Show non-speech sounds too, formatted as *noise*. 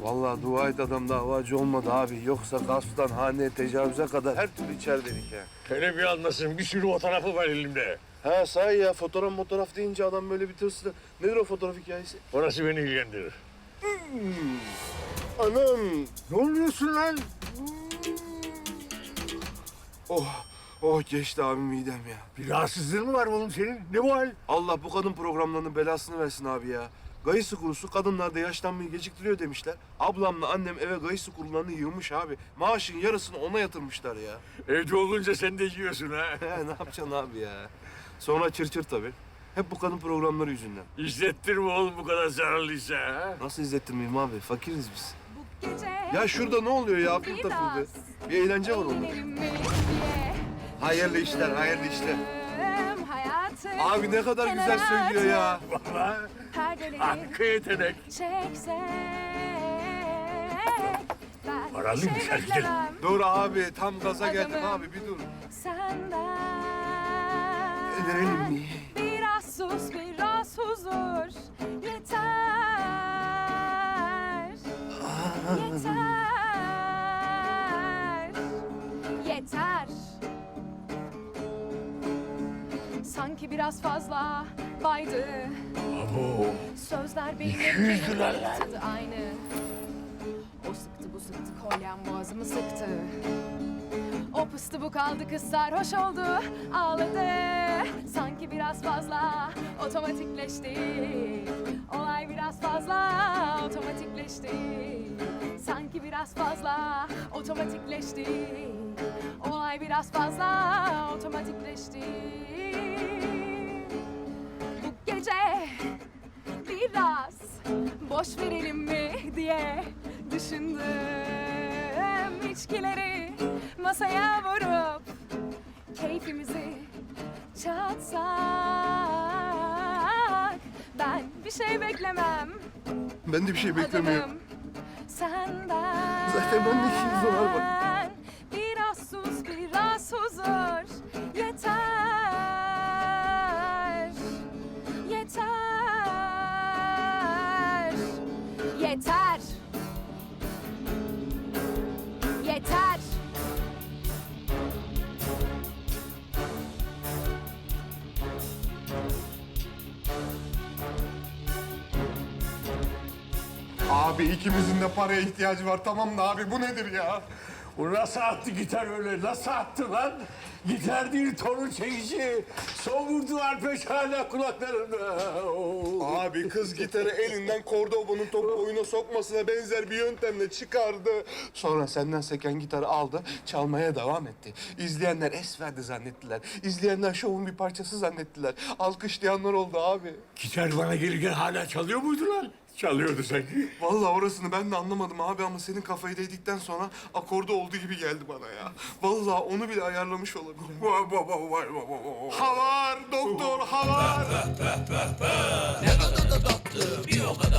Vallahi dua et adam davacı olmadı abi. Yoksa gasptan haneye tecavüze kadar her türlü içeridedik ya. Hele bir anlasın bir sürü o tarafı var elimde. Ha sahi ya fotoğraf fotoğraf deyince adam böyle bir tırstı. Nedir o fotoğraf hikayesi? Orası beni ilgilendirir. Anam. Ne oluyorsun lan? Oh. Oh geçti abi midem ya. Bir rahatsızlığın mı var oğlum senin? Ne bu hal? Allah bu kadın programlarının belasını versin abi ya. Gayısı kurusu kadınlarda yaşlanmayı geciktiriyor demişler. Ablamla annem eve gayısı kurularını yığmış abi. Maaşın yarısını ona yatırmışlar ya. Evde olunca sen de yiyorsun ha. *laughs* He ne yapacaksın abi ya? Sonra çır çır tabii. Hep bu kadın programları yüzünden. İzlettirme oğlum bu kadar zararlıysa ha. Nasıl izlettirmeyeyim abi? Fakiriz biz. Bu gece Ya şurada ne oluyor ya? Aklım takıldı. Bir eğlence var diye Hayırlı işler, hayırlı işler. Abi ne kadar güzel söylüyor ya. Vallahi Perdeleri hakkı yetenek. çeksek. Ben Paralı mı sen? Gel. beklemem Dur abi tam gaza geldim Adamım. abi bir dur. Senden. Verelim mi? Biraz sus, biraz huzur. Yeter. Sanki biraz fazla baydı. Abo. Sözler benim yüz lira lan. tadı aynı. O sıktı bu sıktı kolyem boğazımı sıktı. O pıstı bu kaldı kız sarhoş oldu ağladı. Sanki biraz fazla otomatikleşti. Biraz fazla otomatikleşti. Sanki biraz fazla otomatikleşti. Olay biraz fazla otomatikleşti. Bu gece biraz boş verelim mi diye düşündüm içkileri masaya vurup keyfimizi çatsak şey beklemem. Ben de bir şey beklemiyorum. adamım senden. Zaten bende işiniz var. Bak. biraz sus biraz huzur. Yeter. Yeter. Yeter Abi ikimizin de paraya ihtiyacı var tamam da abi bu nedir ya? Bu nasıl attı gitar öyle? Nasıl attı lan? Gitar değil torun çekici. Son vurdular peş hala kulaklarımda. Oo. Abi kız gitarı elinden Cordoba'nın topu oyuna sokmasına benzer bir yöntemle çıkardı. Sonra senden seken gitarı aldı, çalmaya devam etti. İzleyenler es verdi zannettiler. İzleyenler şovun bir parçası zannettiler. Alkışlayanlar oldu abi. Gitar bana gelirken hala çalıyor muydu lan? Çalıyordu sanki. Vallahi orasını ben de anlamadım abi ama senin kafayı değdikten sonra akorda olduğu gibi geldi bana ya. Vallahi onu bile ayarlamış olabilir. Vay vay vay vay vay vay. Havar doktor havar. ne kadar da tatlı bir o kadar.